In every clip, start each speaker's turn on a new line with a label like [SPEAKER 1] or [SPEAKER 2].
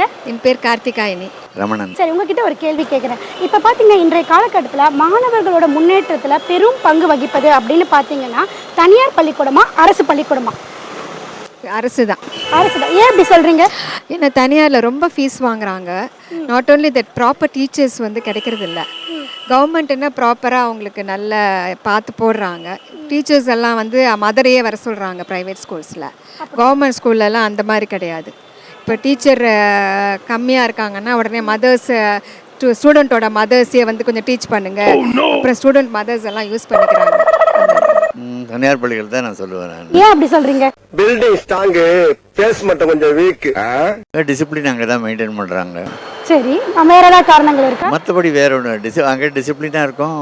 [SPEAKER 1] பேருங்க
[SPEAKER 2] என் பேர் கார்த்திகாயினி.
[SPEAKER 3] ரமணன்.
[SPEAKER 1] சரி உங்ககிட்ட ஒரு கேள்வி கேட்குறேன் இப்போ பார்த்தீங்கன்னா இன்றைய காலகட்டத்தில் மாணவர்களோட முன்னேற்றத்தில் பெரும் பங்கு வகிப்பது அப்படின்னு பார்த்தீங்கன்னா தனியார் பள்ளிக்கூடமா அரசு பள்ளிக்கூடமா?
[SPEAKER 2] அரசு தான்
[SPEAKER 1] அரசு தான் ஏன் இப்படி சொல்கிறீங்க
[SPEAKER 2] ஏன்னா தனியாரில் ரொம்ப ஃபீஸ் வாங்குறாங்க. Not only that proper teachers வந்து கிடைக்கிறது இல்ல. கவர்மெண்ட்னா ப்ராப்பராக அவங்களுக்கு நல்ல பார்த்து போடுறாங்க. டீச்சர்ஸ் எல்லாம் வந்து மதரையே வர சொல்கிறாங்க ப்ரைவேட் ஸ்கூல்ஸில் கவர்மெண்ட் ஸ்கூல்லலாம் அந்த மாதிரி கிடையாது. இப்போ டீச்சர் கம்மியாக இருக்காங்கன்னா உடனே மதர்ஸ் ஸ்டூடெண்ட்டோட மதர்ஸே வந்து கொஞ்சம் டீச் பண்ணுங்க. அப்புறம் ஸ்டூடெண்ட் மதர்ஸ் எல்லாம் யூஸ் பண்ணிக்கிறாங்க.
[SPEAKER 3] தனியார் பள்ளிகள் தான் நான் சொல்லுவேன் நான்.
[SPEAKER 1] ஏன் அப்படி சொல்கிறீங்க
[SPEAKER 4] பில்டிங் ஸ்ட்ராங்கு பேஸ் மட்டும் கொஞ்சம் வீக்
[SPEAKER 3] டிசிப்ளின் அங்கே தான் மெயின்டைன் பண்ணுறாங்க
[SPEAKER 1] சரி வேற ஏதாவது காரணங்கள் இருக்கா?
[SPEAKER 3] மற்றபடி வேற ஒன்று டிசி அங்கே டிசிப்ளினாக இருக்கும்.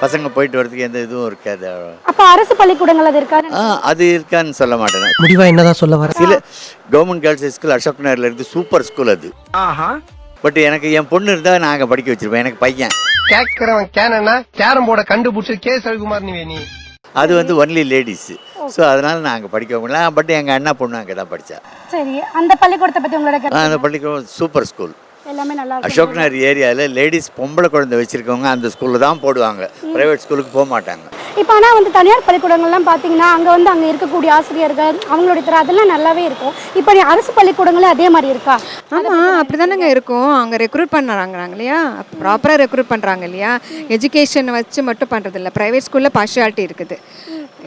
[SPEAKER 3] பசங்க போயிட்டு வரதுக்கு எந்த இதுவும் இருக்காது.
[SPEAKER 1] அப்போ அரசு பள்ளிக்கூடங்கள் அது இருக்காது
[SPEAKER 3] ஆ அது இருக்கான்னு சொல்ல மாட்டேன்.
[SPEAKER 5] முடிவா என்னதான் சொல்ல வர?
[SPEAKER 3] சில கவர்மெண்ட் கேர்ள்ஸ் ஸ்கூல் அசோக் நகரில் இருந்து சூப்பர் ஸ்கூல் அது.
[SPEAKER 4] ஆஹா.
[SPEAKER 3] பட் எனக்கு என் பொண்ணு இருந்தால் நான் அங்கே படிக்க வச்சிருப்பேன் எனக்கு பையன்.
[SPEAKER 4] கேக்குறவன் கேனா கேரம் போர்ட கண்டுபிடிச்சு கே. ரவிக்குமார் நீ நீ
[SPEAKER 3] அது வந்து ஒன்லி லேடிஸ் ஸோ அதனால நான் அங்கே படிக்க முடியல. பட் எங்கள் அண்ணா பொண்ணு அங்கே தான் படித்தா
[SPEAKER 1] சரி அந்த பள்ளிக்கூடத்தை பற்றி உங்களோட கருத்து
[SPEAKER 3] அந்த பள்ளிக்கூடம் சூப்பர் ஸ்கூல்
[SPEAKER 1] எல்லாமே நல்லா
[SPEAKER 3] அசோக் நகர் ஏரியாவில் லேடிஸ் பொம்பளை குழந்தை வச்சுருக்கவங்க அந்த ஸ்கூலில் தான் போடுவாங்க. ப்ரைவேட் ஸ்கூலுக்கு போக மாட்டாங்க.
[SPEAKER 1] இப்போ ஆனால் வந்து தனியார் பள்ளிக்கூடங்கள்லாம் பார்த்தீங்கன்னா அங்கே வந்து அங்கே இருக்கக்கூடிய ஆசிரியர்கள் அவங்களுடைய திற அதெல்லாம் நல்லாவே இருக்கும். இப்போ நீ அரசு பள்ளிக்கூடங்களே அதே மாதிரி இருக்கா?
[SPEAKER 2] ஆமாம் அப்படி தானேங்க இருக்கும். அங்கே ரெக்ரூட் பண்ணுறாங்க இல்லையா? ப்ராப்பராக ரெக்ரூட் பண்ணுறாங்க இல்லையா? எஜுகேஷன் வச்சு மட்டும் பண்ணுறது இல்லை ப்ரைவேட் ஸ்கூலில் பார்ஷியாலிட்டி இருக்குது.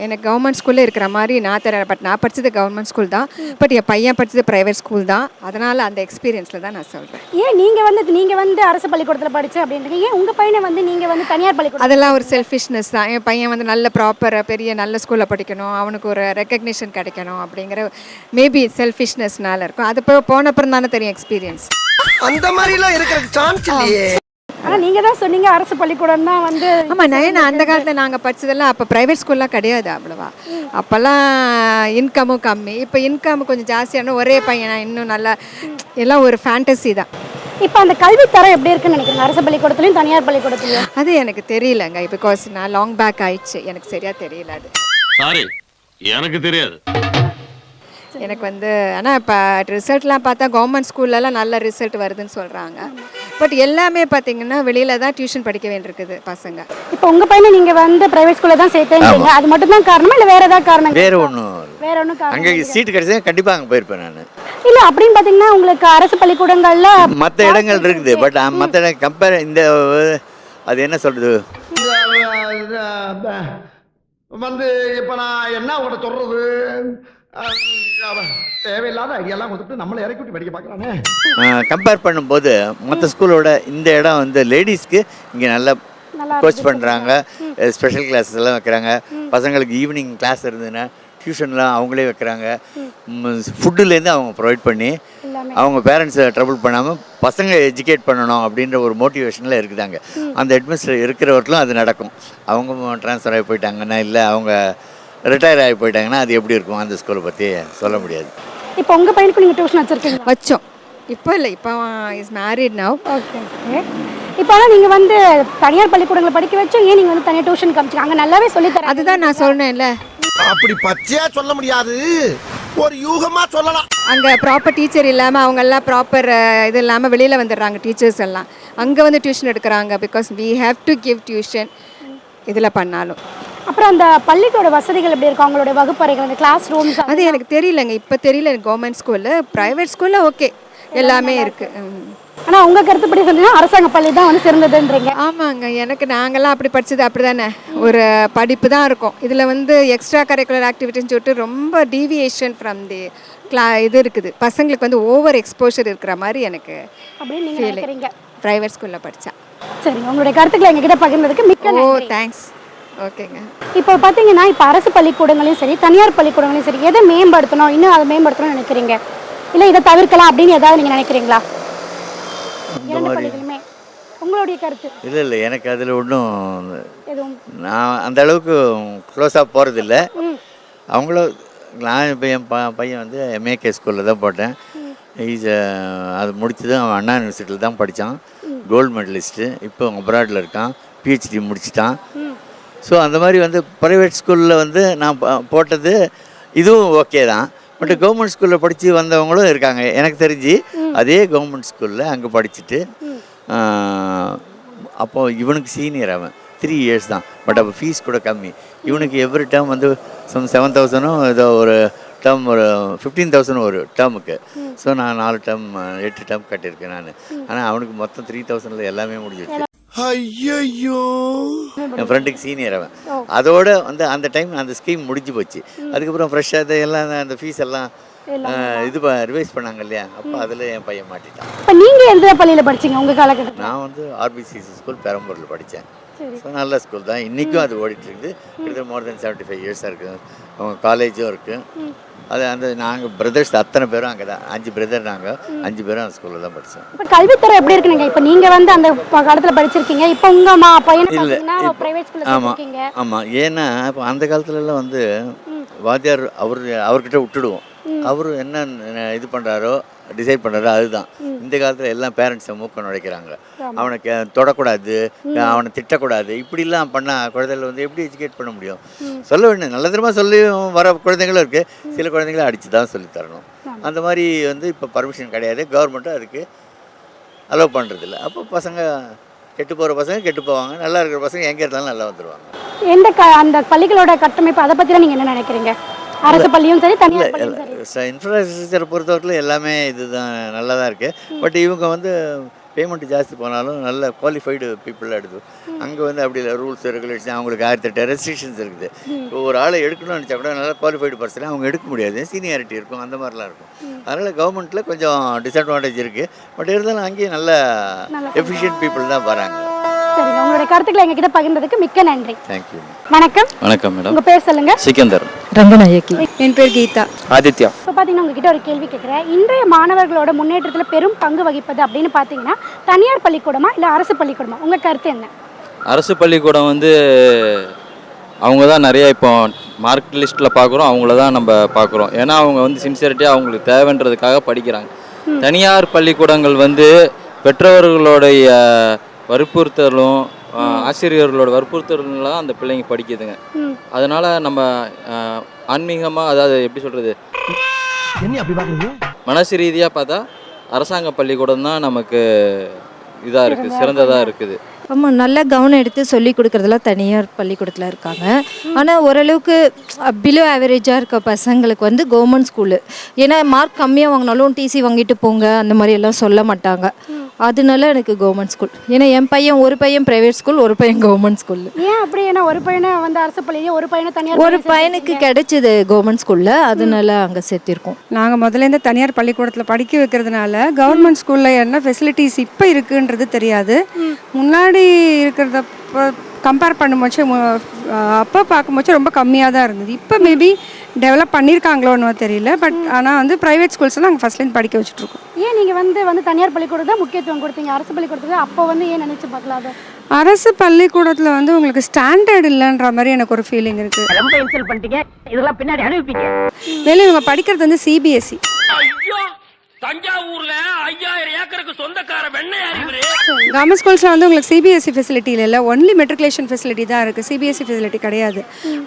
[SPEAKER 2] எனக்கு கவர்மெண்ட் ஸ்கூலில் இருக்கிற மாதிரி நான் தர பட் நான் படித்தது கவர்மெண்ட் ஸ்கூல் தான். பட் என் பையன் படித்தது ப்ரைவேட் ஸ்கூல் தான். அதனால் அந்த எக்ஸ்பீரியன்ஸில் தான் நான் சொல்கிறேன்
[SPEAKER 1] ஏன் நீங்கள் வந்து நீங்கள் வந்து அரசு பள்ளிக்கூடத்தில் படிச்சு அப்படின்றீங்க? ஏன் உங்கள் பையனை வந்து நீங்கள் வந்து தனியார் பள்ளிக்கூடம்
[SPEAKER 2] அதெல்லாம் ஒரு செல்ஃபிஷ்னஸ் தான். என் பையன் வந்து நல்ல ப்ராப்பராக பெரிய நல்ல ஸ்கூலில் படிக்கணும். அவனுக்கு ஒரு ரெக்கக்னிஷன் கிடைக்கணும் அப்படிங்கிற மேபி செல்ஃபிஷ்னஸ்னால இருக்கும். அது போய் போன அப்புறம் தானே தெரியும் எக்ஸ்பீரியன்ஸ்
[SPEAKER 4] அந்த மாதிரி எல்லாம் இருக்கிறதுக்கு சான்ஸ் இல்லையே.
[SPEAKER 1] ஆனால் நீங்கள் தான் சொன்னீங்க அரசு பள்ளிக்கூடம் தான் வந்து
[SPEAKER 2] ஆமாம் நான் அந்த காலத்தில் நாங்கள் படிச்சதெல்லாம் அப்போ ப்ரைவேட் ஸ்கூல்லாம் கிடையாது அவ்வளவா. அப்போல்லாம் இன்கமும் கம்மி. இப்போ இன்கம் கொஞ்சம் ஜாஸ்தியான ஒரே பையனா இன்னும் நல்லா எல்லாம் ஒரு ஃபேண்டசி தான்.
[SPEAKER 1] இப்போ அந்த கல்வி தரம் எப்படி இருக்குன்னு நினைக்கிறீங்க? அரசு பள்ளிக்கூடத்துலையும் தனியார் பள்ளிக்கூடத்துலையும்?
[SPEAKER 2] அது எனக்கு தெரியலங்க. பிகாஸ் நான் லாங் பேக் ஆயிடுச்சு. எனக்கு சரியாக தெரியல அது.
[SPEAKER 6] சாரி எனக்கு தெரியாது.
[SPEAKER 2] எனக்கு வந்து ஆனால் இப்போ ரிசல்ட்லாம் பார்த்தா கவர்மெண்ட் ஸ்கூல்லலாம் நல்ல ரிசல்ட் வருதுன்னு சொல்கிறாங்க பட் எல்லாமே பார்த்தீங்கன்னா வெளியில் தான் டியூஷன் படிக்க வேண்டியிருக்குது பசங்க.
[SPEAKER 1] இப்போ உங்கள் பையனை நீங்கள் வந்து பிரைவேட் ஸ்கூலில் தான் சேர்த்தேன்றீங்க அது மட்டும் தான் காரணமா இல்லை வேற ஏதாவது காரணம்?
[SPEAKER 3] வேற ஒன்றும்
[SPEAKER 1] வேற ஒன்றும் காரணம்
[SPEAKER 3] அங்கே சீட்டு கிடைச்சா கண்டிப்பாக அங்கே போயிருப்பேன் நான்.
[SPEAKER 1] இல்லை அப்படின்னு பார்த்தீங்கன்னா உங்களுக்கு அரசு பள்ளிக்கூடங்கள்ல
[SPEAKER 3] மற்ற இடங்கள் இருக்குது பட் மற்ற இடம் கம்பேர் இந்த அது என்ன சொல்கிறது
[SPEAKER 4] வந்து இப்ப நான் என்ன உங்கள்ட்ட சொல்றது? அஹ், தேவையில்லாத ஐடியாலாம் கொடுத்துட்டு நம்மளை இறக்கி விட்டு படிக்க பார்க்கறானே.
[SPEAKER 3] கம்பேர் பண்ணும்போது மற்ற ஸ்கூலோட இந்த இடம் வந்து லேடிஸ்க்கு இங்கே நல்லா கோச் பண்ணுறாங்க ஸ்பெஷல் கிளாஸஸ் எல்லாம் வைக்கிறாங்க. பசங்களுக்கு ஈவினிங் கிளாஸ் இருந்ததுன்னா டியூஷன்லாம் அவங்களே வைக்கிறாங்க. ஃபுட்டுலேருந்து அவங்க ப்ரொவைட் பண்ணி அவங்க பேரண்ட்ஸை ட்ரபிள் பண்ணாமல் பசங்க எஜுகேட் பண்ணணும் அப்படின்ற ஒரு மோட்டிவேஷனில் இருக்குதாங்க. அந்த ஹெட்மிஸ்டர் இருக்கிறவர்களும் அது நடக்கும். அவங்க ட்ரான்ஸ்ஃபர் ஆகி போயிட்டாங்கன்னா இல்லை அவங்க ரிட்டையர் ஆகி போயிட்டாங்கன்னா அது எப்படி இருக்கும்? அந்த ஸ்கூலை பற்றி சொல்ல முடியாது.
[SPEAKER 1] இப்போ உங்கள் பையனுக்கு நீங்கள் டியூஷன் வச்சுருக்கீங்களா?
[SPEAKER 2] வச்சோம். இப்போ இல்லை இப்போ இஸ் மேரிட் நவ்
[SPEAKER 1] ஓகே இப்போ ஆனால் நீங்கள் வந்து தனியார் பள்ளிக்கூடங்களை படிக்க வச்சோம் ஏன் நீங்கள் வந்து தனியாக டியூஷன் காமிச்சிங்க அங்கே நல்லாவே சொல்லி தராங்க.
[SPEAKER 2] அதுதான் நான் சொன்னேன்ல
[SPEAKER 4] அப்படி பச்சையா சொல்ல முடியாது. ஒரு யூகமா சொல்லலாம்.
[SPEAKER 2] அங்கே ப்ராப்பர் டீச்சர் இல்லாமல் அவங்கெல்லாம் ப்ராப்பர் இது இல்லாமல் வெளியில் வந்துடுறாங்க டீச்சர்ஸ் எல்லாம். அங்கே வந்து டியூஷன் எடுக்கிறாங்க because we have to give tuition இதில் பண்ணாலும்.
[SPEAKER 1] அப்புறம் அந்த பள்ளிக்கூட வசதிகள் எப்படி இருக்கும் அவங்களுடைய வகுப்பறைகள் அந்த கிளாஸ் ரூம்ஸ்
[SPEAKER 2] அது எனக்கு தெரியலங்க. இப்போ தெரியல எனக்கு கவர்மெண்ட் ஸ்கூலில் ப்ரைவேட் ஸ்கூலில் ஓகே எல்லாமே இருக்குது
[SPEAKER 1] ஆனால் உங்கள் கருத்துப்படி சொன்னீங்கன்னா அரசாங்க பள்ளி தான் வந்து சிறந்ததுன்றீங்க.
[SPEAKER 2] ஆமாங்க. எனக்கு நாங்கள்லாம் அப்படி படிச்சது அப்படி தானே ஒரு படிப்பு தான் இருக்கும். இதில் வந்து எக்ஸ்ட்ரா கரிக்குலர் ஆக்டிவிட்டின்னு சொல்லிட்டு ரொம்ப டீவியேஷன் ஃப்ரம் தி கிளா இது இருக்குது. பசங்களுக்கு வந்து ஓவர் எக்ஸ்போஷர் இருக்கிற மாதிரி எனக்கு
[SPEAKER 1] அப்படின்னு நீங்கள்
[SPEAKER 2] ப்ரைவேட் ஸ்கூலில் படித்தா
[SPEAKER 1] சரி உங்களுடைய கருத்துக்களை எங்ககிட்ட பகிர்ந்ததுக்கு மிக்க
[SPEAKER 2] ஓ தேங்க்ஸ் ஓகேங்க.
[SPEAKER 1] இப்போ பார்த்தீங்கன்னா இப்போ அரசு பள்ளிக்கூடங்களையும் சரி தனியார் பள்ளிக்கூடங்களையும் சரி எதை மேம்படுத்தணும் இன்னும் அதை மேம்படுத்தணும்னு நினைக்கிறீங்க? இல்லை இதை தவிர்க்கலாம் அப்படின்னு ஏதாவது நீங்கள் நினைக்கிறீங்களா? இரண்டு பள்ளிகளுமே. உங்களுடைய கருத்து?
[SPEAKER 3] இல்லை இல்லை எனக்கு அதில் ஒன்றும்
[SPEAKER 1] எதுவும்?
[SPEAKER 3] நான் அந்த அளவுக்கு க்ளோஸாக போகிறதில்ல. அவங்களும் நான் இப்போ என் ப பையன் வந்து எம்ஏகே ஸ்கூலில் தான் போட்டேன். ஈஸ் அது முடிச்சதும் அவன் அண்ணா யூனிவர்சிட்டியில் தான் படித்தான் கோல்டு மெடலிஸ்ட்டு இப்போ அப்ராடில் இருக்கான். பிஹெச்டி முடிச்சிட்டான். ஸோ அந்த மாதிரி வந்து ப்ரைவேட் ஸ்கூலில் வந்து நான் போட்டது இதுவும் ஓகே தான். பட் கவர்மெண்ட் ஸ்கூலில் படித்து வந்தவங்களும் இருக்காங்க. எனக்கு தெரிஞ்சு அதே கவர்மெண்ட் ஸ்கூலில் அங்கே படிச்சுட்டு அப்போது இவனுக்கு சீனியர் அவன். த்ரீ இயர்ஸ் தான். பட் அப்போ ஃபீஸ் கூட கம்மி. இவனுக்கு எவ்ரி டேர்ம் வந்து சம் செவன் தௌசண்டும் ஏதோ ஒரு டேர்ம் ஒரு ஃபிஃப்டீன் தௌசண்ட் ஒரு டேர்முக்கு ஸோ நான் நாலு டேர்ம் எட்டு டேர்ம் கட்டியிருக்கேன் நான். ஆனால் அவனுக்கு மொத்தம் த்ரீ தௌசண்டில் எல்லாமே முடிஞ்சிருச்சு.
[SPEAKER 4] ஐயோ
[SPEAKER 3] என் ஃப்ரெண்டுக்கு சீனியர் அவன். அதோட வந்து அந்த டைம் அந்த ஸ்கீம் முடிஞ்சு போச்சு. அதுக்கப்புறம் ஃப்ரெஷ்ஷாக எல்லாம் அந்த ஃபீஸ் எல்லாம் இது ரிவைஸ் பண்ணாங்க இல்லையா? அப்போ அதில் என் பையன் மாட்டிட்டான்.
[SPEAKER 1] இப்போ நீங்கள் எந்த பள்ளியில் படிச்சீங்க உங்கள் காலகட்டத்தில்?
[SPEAKER 3] நான் வந்து ஆர்பிசிசி ஸ்கூல் பெரம்பூரில் படித்தேன் ஸோ நல்ல ஸ்கூல் தான். இன்றைக்கும் அது ஓடிட்டு இருக்குது. கிட்டத்தட்ட மோர் தென் செவன்ட்டி ஃபைவ் இயர்ஸாக இருக்குது அவங்க காலேஜும் இருக்குது அது அந்த நாங்கள் பிரதர்ஸ் அத்தனை பேரும் அங்கே தான் அஞ்சு பிரதர் நாங்கள் அஞ்சு பேரும் அந்த ஸ்கூலில் தான் படித்தோம்
[SPEAKER 1] இப்போ கல்வித்தரம் எப்படி இருக்குங்க இப்போ நீங்கள் வந்து அந்த காலத்துல படிச்சிருக்கீங்க. இப்போ உங்கள் மா பையனை
[SPEAKER 3] இல்லை ஆமாம் ஆமாம் ஏன்னா இப்போ அந்த காலத்துலலாம் வந்து வாத்தியார் அவர் அவர்கிட்ட விட்டுடுவோம். அவர் என்ன இது பண்ணுறாரோ டிசைட் பண்ணுறாரோ அதுதான். இந்த காலத்தில் எல்லாம் பேரண்ட்ஸை மூக்க நுழைக்கிறாங்க. அவனை கே- தொடக்கூடாது அவனை திட்டக்கூடாது இப்படிலாம் பண்ணால் குழந்தைகள் வந்து எப்படி எஜுகேட் பண்ண முடியும்? சொல்ல வேண்டிய நல்ல தரமாக சொல்லி வர குழந்தைங்களும் இருக்குது சில குழந்தைங்களை அடித்து தான் சொல்லி தரணும். அந்த மாதிரி வந்து இப்போ பர்மிஷன் கிடையாது. கவர்மெண்ட்டும் அதுக்கு அலோவ் பண்ணுறதில்ல அப்போ பசங்க கெட்டு போகிற பசங்க கெட்டு போவாங்க. நல்லா இருக்கிற பசங்க எங்கே இருந்தாலும் நல்லா வந்துடுவாங்க
[SPEAKER 1] எந்த க அந்த பள்ளிகளோட கட்டமைப்பு அதை பற்றிலாம் நீங்கள் என்ன நினைக்கிறீங்க? அரசு பள்ளியும் சரி தனியார் பள்ளியும் சரி.
[SPEAKER 3] இன்ஃப்ராஸ்ட்ரக்சரை பொறுத்தவரைக்கும் எல்லாமே இதுதான் நல்லா தான் இருக்குது பட் இவங்க வந்து பேமெண்ட் ஜாஸ்தி போனாலும் நல்ல குவாலிஃபைடு பீப்புளாக எடுத்து அங்கே வந்து அப்படி இல்லை ரூல்ஸ் ரெகுலேஷன் அவங்களுக்கு ஆயிரத்தெட்டு ரெஸ்ட்ரிக்ஷன்ஸ் இருக்குது. இப்போ ஒரு ஆளை எடுக்கணும்னு நினச்சா கூட நல்ல குவாலிஃபைடு பர்சனை அவங்க எடுக்க முடியாது. சீனியாரிட்டி இருக்கும் அந்த மாதிரிலாம் இருக்கும். அதனால் கவர்மெண்ட்டில் கொஞ்சம் டிஸ்அட்வான்டேஜ் இருக்குது பட் இருந்தாலும் அங்கேயும் நல்ல எஃபிஷியன்ட் பீப்புள் தான் வராங்க.
[SPEAKER 1] சரிங்க உங்களுடைய கருத்துக்களை எங்ககிட்ட பகிர்ந்ததுக்கு மிக்க நன்றி.
[SPEAKER 3] தேங்க்யூ
[SPEAKER 1] வணக்கம்.
[SPEAKER 5] வணக்கம் மேடம்.
[SPEAKER 1] உங்க பேர் சொல்லுங்க.
[SPEAKER 5] சிக்கந்தர்
[SPEAKER 2] ரங்கநாயக்கி என் பேர் கீதா.
[SPEAKER 5] ஆதித்யா.
[SPEAKER 1] இப்போ பார்த்தீங்கன்னா உங்ககிட்ட ஒரு கேள்வி கேட்குறேன் இன்றைய மாணவர்களோட முன்னேற்றத்தில் பெரும் பங்கு வகிப்பது அப்படின்னு பார்த்தீங்கன்னா தனியார் பள்ளிக்கூடமா இல்லை அரசு பள்ளிக்கூடமா? உங்கள் கருத்து என்ன?
[SPEAKER 5] அரசு பள்ளிக்கூடம் வந்து அவங்க தான் நிறைய இப்போ மார்க் லிஸ்ட்டில் பார்க்குறோம் அவங்கள தான் நம்ம பார்க்குறோம் ஏன்னா அவங்க வந்து சின்சியரிட்டியாக அவங்களுக்கு தேவைன்றதுக்காக படிக்கிறாங்க. தனியார் பள்ளிக்கூடங்கள் வந்து பெற்றோர்களுடைய வற்புறுத்தலும் ஆசிரியர்களோட வற்புறுத்தலும் தான் அந்த பிள்ளைங்க படிக்குதுங்க. அதனால் நம்ம ஆன்மீகமாக அதாவது எப்படி சொல்கிறது
[SPEAKER 4] என்ன அப்படி பாக்குறீங்க
[SPEAKER 5] மனசு ரீதியாக பார்த்தா அரசாங்க பள்ளிக்கூடம் தான் நமக்கு இதாக இருக்குது சிறந்ததாக இருக்குது.
[SPEAKER 7] ஆமாம் நல்ல கவனம் எடுத்து சொல்லி கொடுக்குறதுலாம் தனியார் பள்ளிக்கூடத்தில் இருக்காங்க. ஆனால் ஓரளவுக்கு பிலோ ஆவரேஜாக இருக்க பசங்களுக்கு வந்து கவர்மெண்ட் ஸ்கூலு ஏன்னா மார்க் கம்மியாக வாங்கினாலும் டிசி வாங்கிட்டு போங்க அந்த மாதிரி எல்லாம் சொல்ல மாட்டாங்க. அதனால எனக்கு கவர்மெண்ட் ஸ்கூல் ஏன்னா என் பையன் ஒரு பையன் ப்ரைவேட் ஸ்கூல் ஒரு பையன் கவர்மெண்ட் ஸ்கூல்
[SPEAKER 1] ஏன் அப்படி? ஏன்னா ஒரு பையனை வந்து அரசு பள்ளியிலேயே ஒரு பையனை தனியார்
[SPEAKER 7] ஒரு
[SPEAKER 1] பள்ளியில
[SPEAKER 7] பையனுக்கு கிடைச்சது கவர்மெண்ட் ஸ்கூலில் அதனால அங்கே சேர்த்திருக்கோம்.
[SPEAKER 8] நாங்கள் முதலேருந்து தனியார் பள்ளிக்கூடத்தில் படிக்க வைக்கிறதுனால கவர்மெண்ட் ஸ்கூலில் என்ன ஃபெசிலிட்டிஸ் இப்போ இருக்குன்றது தெரியாது. முன்னாடி இருக்கிறத கம்பேர் பண்ணும்போது அப்போ பார்க்கும்போது ரொம்ப கம்மியாக தான் இருந்தது. இப்போ மேபி டெவலப் பண்ணியிருக்காங்களோன்னு தெரியல பட் ஆனால் வந்து ப்ரைவேட் ஸ்கூல்ஸ் நாங்கள் ஃபஸ்ட்லேருந்து படிக்க வச்சுட்ருக்கோம்
[SPEAKER 1] ஏன் நீங்கள் வந்து வந்து தனியார் பள்ளிக்கூடம் தான் முக்கியத்துவம் கொடுத்தீங்க? அரசு பள்ளிக்கூடத்துக்கு அப்போ வந்து ஏன் நினைச்சு பார்க்கலாம்
[SPEAKER 8] அரசு பள்ளிக்கூடத்தில் வந்து உங்களுக்கு ஸ்டாண்டர்ட் இல்லைன்ற மாதிரி எனக்கு ஒரு ஃபீலிங் இருக்குது
[SPEAKER 9] ரொம்ப இன்சல்ட் பண்ணிட்டீங்க இதெல்லாம் பின்னாடி அனுப்பிப்பீங்க
[SPEAKER 8] மேலும் இவங்க படிக்கிறது வந்து சிபிஎஸ்சி
[SPEAKER 10] தஞ்சாவூர்ல ஐயாயிரம் ஏக்கருக்கு சொந்தக்கார வெண்ணெய் அறிவுரு.
[SPEAKER 8] கவர்மெண்ட் ஸ்கூல்ஸில் வந்து உங்களுக்கு சிபிஎஸ்சி ஃபெசிலிட்டி இல்லை ஒன்லி மெட்ரிகுலேஷன் ஃபெசிலிட்டி தான் இருக்குது சிபிஎஸ்சி ஃபெசிலிட்டி கிடையாது.